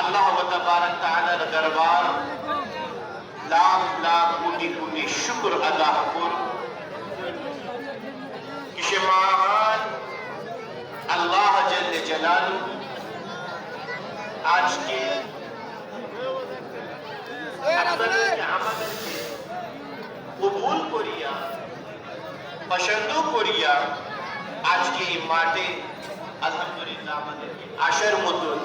আল্লাহ তাবারক তাআলার দরবার, লাখ লাখ কোটি কোটি শুকর আদা করব কিসে মহান? আল্লাহ জল্লে জালালু। আজকে আপনাদেরকে আমাদেরকে কবুল করিয়া, পছন্দ করিয়া আজকে এই মাঠে আলহামদুলিল্লাহ আমাদেরকে আসার মতন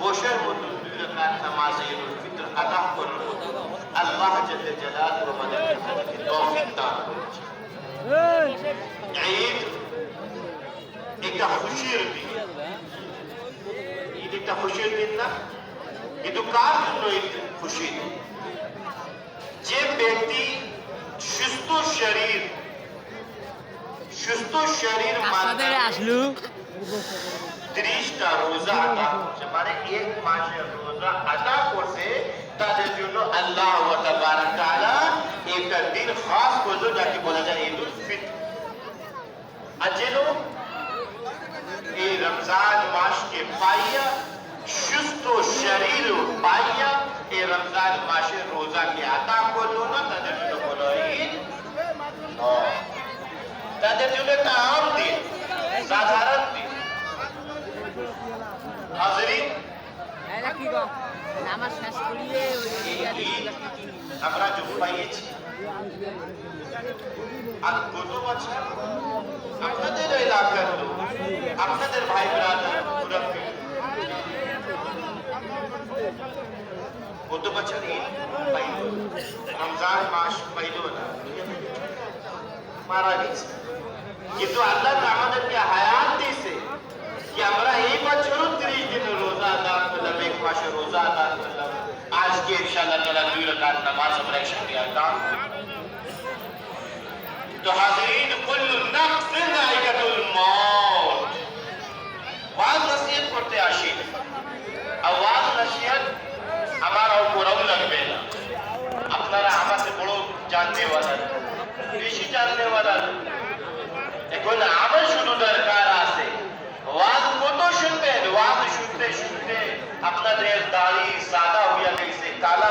বসার মতন দুই রাকাত নামাজে ঈদুল ফিতর আদা করার মতন আল্লাহ জাল্লে জালালু আমাদেরকে তৌফিক দান করেছে। ঈদ একটা খুশির দিন। ঈদ একটা খুশির দিন না? কিন্তু কার জন্য ঈদ খুশির যে ব্যক্তি সুস্থ শরীর সুস্থ শরীর আসলু। ত্রিশটা রোজা আদা করছে মানে এক মাসের রোজা আদা করছে তাদের জন্য আল্লাহ ওয়া তাবারাক তাআলা একটা দিন খাস করল যাকে বলা যায় ঈদুল ফিতর আর যে লোক এই রমজান মাসকে পাইয়া সুস্থ শরীর পাইয়া এই রমজান মাসের রোজাকে আদা করল না তাদের জন্য বলো ঈদ নয়। তাদের জন্য একটা আম দিন সাধারণ দিন হাজরিন কি গো নামাজ শেষ করিয়ে এই ঈদ আমরা যোগ পাইয়েছি। আর গত বছর আপনাদের এলাকার আপনাদের ভাই গত বছর রমজান মাস পাইল না। মারা গেছে। কিন্তু আল্লাহ আমাদেরকে হায়াত দিয়েছে কি আমরা এই বছরও তিরিশ দিনের রোজা আদা করলাম এক মাসে রোজা আদা করলাম আজকে ইনশাআল্লাহ তাআলা দুই রাকাত একসাথে আদা করব। তো হাজিরিন কুল্লু নাফসিন যায়কাতুল মউত ওয়াজ নসিহত করতে আসি আর ওয়াজ নসিহত আমার লাগবে ওয়ালা এখন আমার শুধু দরকার আছে ওয়াজ কত শুনবেন ওয়াজ শুনতে শুনতে আপনাদের দাড়ি সাদা হইয়া গেছে কালা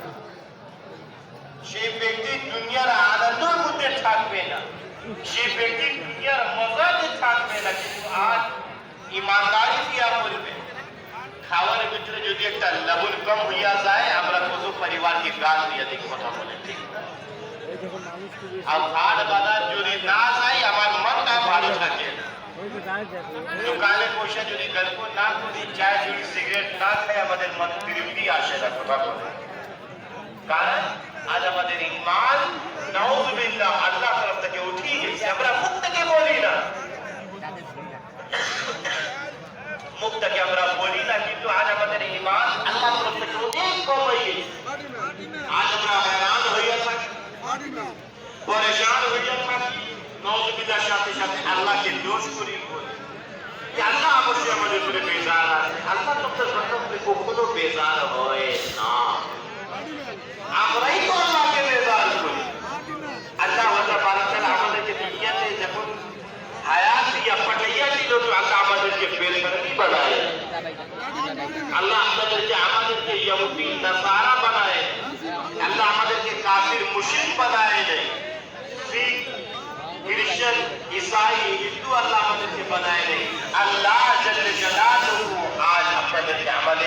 সেই ব্যক্তি দুনিয়ার আনন্দের মধ্যে থাকবে না। সেই ব্যক্তি দুনিয়ার মজাতে থাকবে না। কিন্তু আজ ইমানদারি দিয়া বলবে খাওয়ার ভিতরে যদি একটা লবণ কম হইয়া যায়, আমরা কত পরিবারকে গাল দিয়ে দিই কথা বলে। আর হাট বাজার যদি না যাই আমার মনটা ভালো থাকে দোকানে বসে যদি গল্প না করি, চায় যদি সিগারেট না খাই, আমাদের মন তৃপ্তি আসে না, কথা বলে। কারণ আজ আমাদের ইমান নাউজুবিল্লাহ আল্লাহ তরফ থেকে উঠিয়ে গেছে আমরা মুখ থেকে বলি না। মুখ থেকে আমরা বলি না, কিন্তু আজ আমাদের ইমান আল্লাহ তরফ থেকে অনেক কম হয়ে গেছে। আজ আমরা হয়রান হইয়া থাকি, পরেশান হইয়া থাকি নজবিদার সাথে সাথে আল্লাহকে দোষ করি আল্লাহ অবশ্যই আমাদের উপরে বেজার আছে আল্লাহ তোমাদের সম্পর্কে কখনো বেজার হয় না আমরাই তো আল্লাহকে বেজার করি আল্লাহ আমাদের বারাকাল আমাদেরকে দুনিয়াতে যখন হায়াত দিয়া পাঠাইয়া দিল তো আল্লাহ আমাদেরকে বেলবরনি বানায় আল্লাহ আপনাদেরকে আমাদেরকে ইহুদি নাসারা বানায় আল্লাহ আমাদেরকে কাফির মুশরিক বানায় নাই শিখ খ্রিস্টান ঈসাই হিন্দু আল্লাহ আমাদেরকে বানায় নাই আল্লাহ জাল্লে জালালুহু আজ আপনাদেরকে আমাদেরকে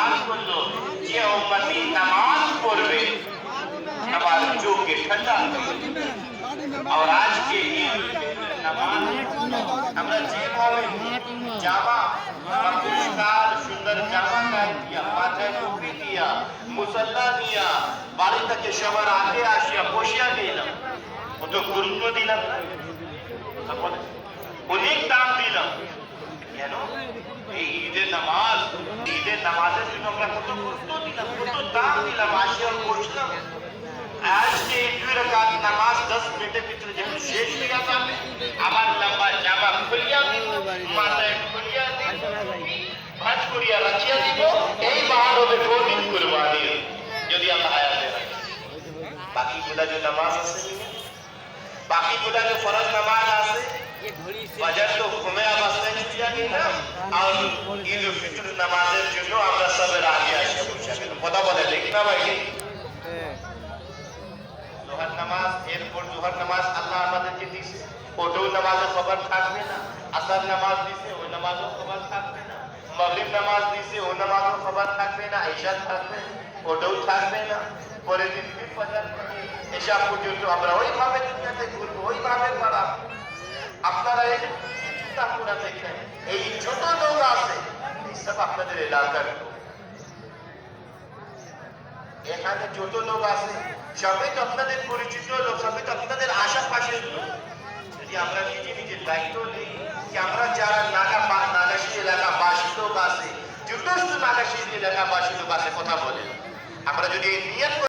কাজগুলো যে উম্মতি নামাজ পড়বে نماز جو کے ٹھنڈا اور آج کے لیے نماز ہمارا جیبا جامع مقبولکار شندر جامع کا دیا فاتح ٹوپی دیا مسلح دیا باری تک شبر آتے آشیا پوشیا دینا وہ تو گرنو دینا انہیں دام دینا یہ نو এই ঈদের নামাজ ঈদের নামাজের জন্য আমরা কত গুরুত্ব দিলাম কত দাম দিলাম আসিয়া বসলাম আজকে দুই রাকাত নামাজ 10 মিনিটের ভিতরে যখন শেষ হয়ে যাবে আমার লম্বা জামা খুলিয়া দিব মাথায় খুলিয়া দিব ভাজ করিয়া রাখিয়া দিব এই বাহার হবে কোনদিন কুরবানি যদি আল্লাহ হায়াতে রাখে বাকি গুলা যে নামাজ আছে বাকি গুলা যে ফরজ নামাজ আছে বাজার তো ঘুমে অবস্থায় ছুটিয়া গেলাম আর ঈদ উল ফিতর নামাজের জন্য আমরা সবের আগে আসে। বসে গেলাম কথা বলে ঠিক না ভাই জোহর নামাজ, এরপর জোহর নামাজ আল্লাহ আমাদেরকে দিছে। ওটাও নামাজের খবর থাকবে না। আসার নামাজ দিছে ওই নামাজও খবর থাকবে না। মাগরিব নামাজ দিছে ওই নামাজও খবর থাকবে না। ঈশা থাকবে, ওটাও থাকবে না। পরের দিন ফির ফজর। থেকে ঈশা পর্যন্ত আমরা ওইভাবে দুনিয়াতে ঘুরবো, ওইভাবে পড়াবো আপনারা এই চিন্তা করে দেখেন এই ছোট লোক আছে এই সব আপনাদের এলাকার এখানে যত লোক আছে তো আপনাদের পরিচিত লোক তো আপনাদের আশেপাশের লোক। যদি আমরা নিজে নিজের দায়িত্ব নিই যে আমরা যারা নাগা নাগাশি এলাকাবাসী লোক আছে যথেষ্ট নাগাশি এলাকাবাসী লোক আছে, কথা বলে আমরা যদি নিয়ত